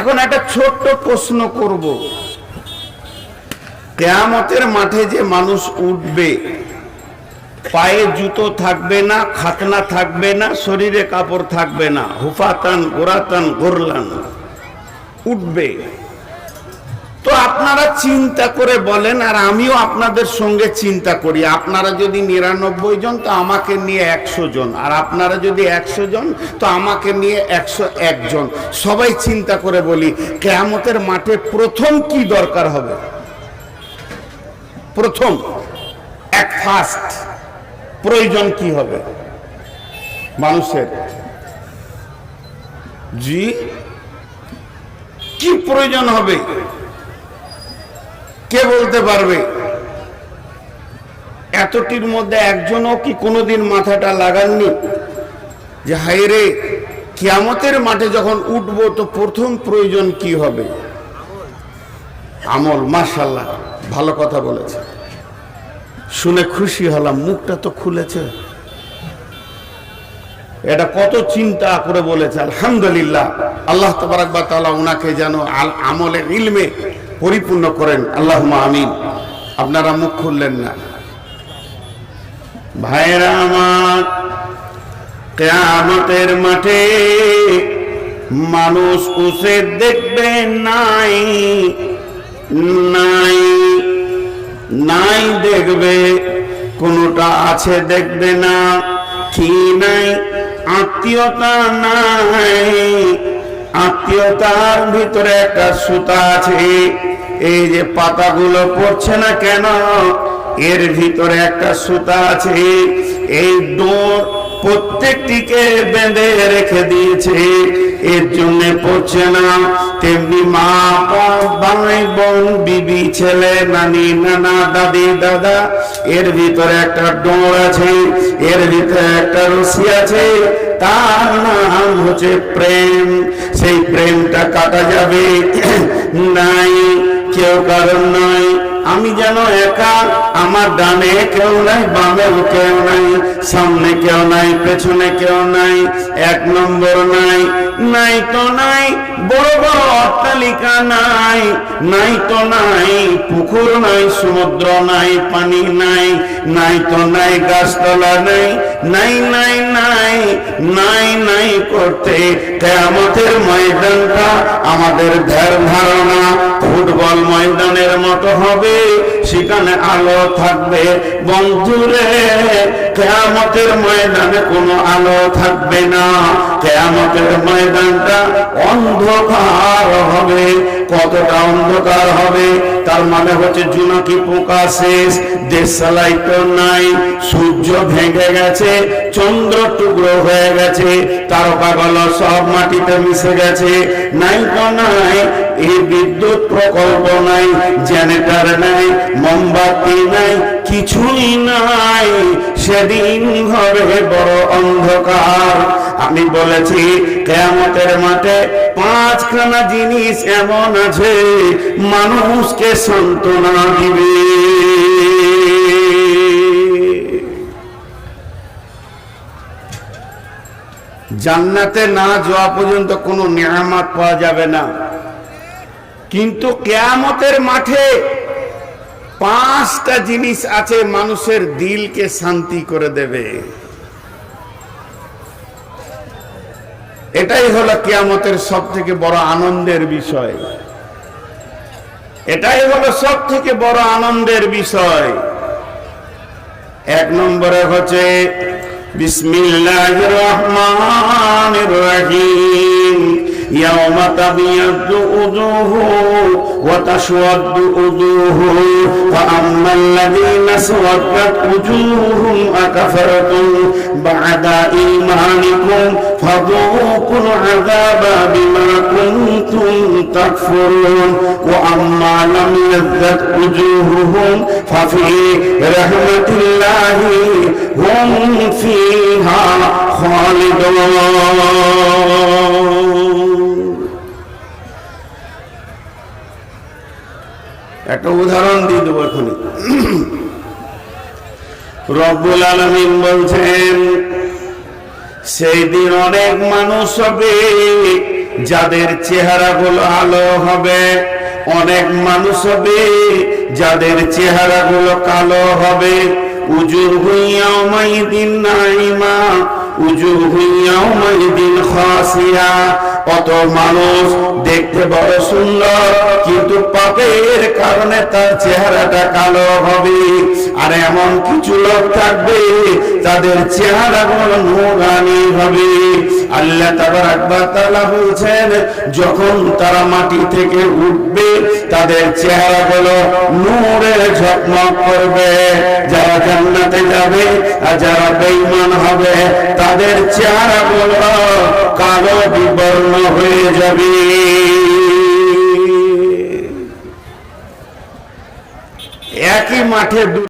এখন একটা ছোট্ট প্রশ্ন করব। কেয়ামতের মাঠে যে মানুষ উঠবে, পায়ে জুতো থাকবে না, খাতনা থাকবে না, শরীরে কাপড় থাকবে না, হুফাতান, গোরাতান, গোরলান, উঠবে। তো আপনারা চিন্তা করে বলেন, আর আমিও আপনাদের সঙ্গে চিন্তা করি। আপনারা যদি নিরানব্বই জন, তো আমাকে নিয়ে একশো জন। আর আপনারা যদি একশো জন, তো আমাকে নিয়ে একশো একজন সবাই চিন্তা করে বলি, কেয়ামতের মাঠে প্রথম কি দরকার হবে? প্রথম, এক ফার্স্ট প্রয়োজন কি হবে? মানুষের। জি, কি প্রয়োজন হবে? কে বলতে পারবে? এতটির মধ্যে একজনও কি কোনোদিন মাথাটা লাগাননি? যে হাইরে কিয়ামতের মাঠে যখন উঠবো তো প্রথম প্রয়োজন কি হবে? আমল মাশাল্লাহ ভালো কথা বলেছে। শুনে খুশি হলাম, মুখটা তো খুলেছে। এটা কত চিন্তা করে বলেছে, আলহামদুলিল্লাহ। আল্লাহ তবরাকবা তাআলা ওনাকে যেন আমলে ইলমে পরিপূর্ণ করেন। আল্লাহ আমিন। আপনারা মুখ খুললেন না। ভাইরা আমার, কেয়ামতের মাঠে মানুষ উসে দেখবে নাই নাই নাই দেখবে, কোনটা আছে দেখবে না, কি নাই, আত্মীয়তা নাই আত্মীয়তার ভিতরে একটা সুতা আছে। এই যে পাতাগুলো পড়ছে না কেন? এর ভিতরে একটা সুতা আছে। এই ডোর প্রত্যেকটিকে বেঁধে রেখে দিয়েছে। এর জন্য পড়ছে না। তেমনি মা ভাই, বোন, বিবি, ছেলে, নানি, নানা, দাদি, দাদা, এর ভিতরে একটা ডোর আছে। এর ভিতরে একটা রশি আছে। তার নাম হচ্ছে প্রেম। সেই প্রেমটা কাটা যাবে। নাই কেউ কারণ নয় আমি যেন একা, আমার ডানে কেউ নাই বামেও কেউ নাই, সামনে কেউ নাই, পেছনে কেউ নাই, এক নম্বর নাই নাই তো নাই, বড় বড় অট্টালিকা নাই নাই তো নাই, পুকুর নাই, সমুদ্র নাই, পানি নাই নাই তো নাই, গাছতলা নাই নাই নাই নাই নাই নাই করতে কেয়ামতের ময়দানটা আমাদের ধ্যার ধারণা। ফুটবল ময়দানের মতো হবে, সেখানে আলো থাকবে। বন্ধুরে, কেয়ামতের ময়দানে কোনো আলো থাকবে না। কেয়ামতের ময়দানটা অন্ধকার হবে। কতটা অন্ধকার হবে? তার মানে হচ্ছে জুনাকি পোকা শেষ। দেশালাই তো নাই, সূর্য ভেঙে গেছে। চন্দ্র টুকরো হয়ে গেছে তারকাগুলো সব মাটিতে মিশে গেছে। নাই তো নাই, এই বিদ্যুৎ প্রকল্প নাই জেনারেটর নাই, মোমবাতি নাই, কিছুই নাই। সেদিন ঘরে বড় অন্ধকার। আমি বলেছি, কেয়ামতের মাঠে পাঁচখানা জিনিস এমন আছে, মানুষকে সান্ত্বনা দিবে। জান্নাতে না যাওয়া পর্যন্ত কোনো নিয়ামত পাওয়া যাবে না। কিন্তু কেয়ামতের মাঠে পাঁচটা জিনিস আছে মানুষের দিলকে শান্তি করে দেবে। এটাই হলো কেয়ামতের সব থেকে বড় আনন্দের বিষয়। এটাই হলো সব থেকে বড় আনন্দের বিষয়। এক নম্বরে হচ্ছে بسم الله الرحمن الرحيم. يوم تبيض وجوه وتشود وجوه. فأما الذين سودت وجوههم أكفرتم بعد إيمانكم فذوقوا العذاب بما كنتم تكفرون وأما لم يزدد وجوههم ففي رحمة الله هم فيها خالدون একটা উদাহরণ দিয়ে দেবো এখনই রব্বুল আলমিন বলছেন, সেই দিন অনেক মানুষ হবে যাদের চেহারাগুলো আলো হবে। অনেক মানুষ হবে যাদের চেহারাগুলো কালো হবে। উজুর হইয়াও মাই মাইদিন নাইমা, উজুর হইয়াও মাইদিন খাসিয়া। কত মানুষ দেখতে বড় সুন্দর, কিন্তু পাপের কারণে তার চেহারাটা কালো হবে। আর এমন কিছু লোক থাকবে, তাদের চেহারা গুলো নুরানি হবে। আল্লাহ তাআলা বলছেন, যখন তারা মাটি থেকে উঠবে, তাদের চেহারা গুলো নূরে ঝকমক করবে। যারা জান্নাতে যাবে আর যারা বেঈমান হবে, তাদের চেহারা গুলো কালো বিবর্ণ হয়ে যাবে একই মাঠে দু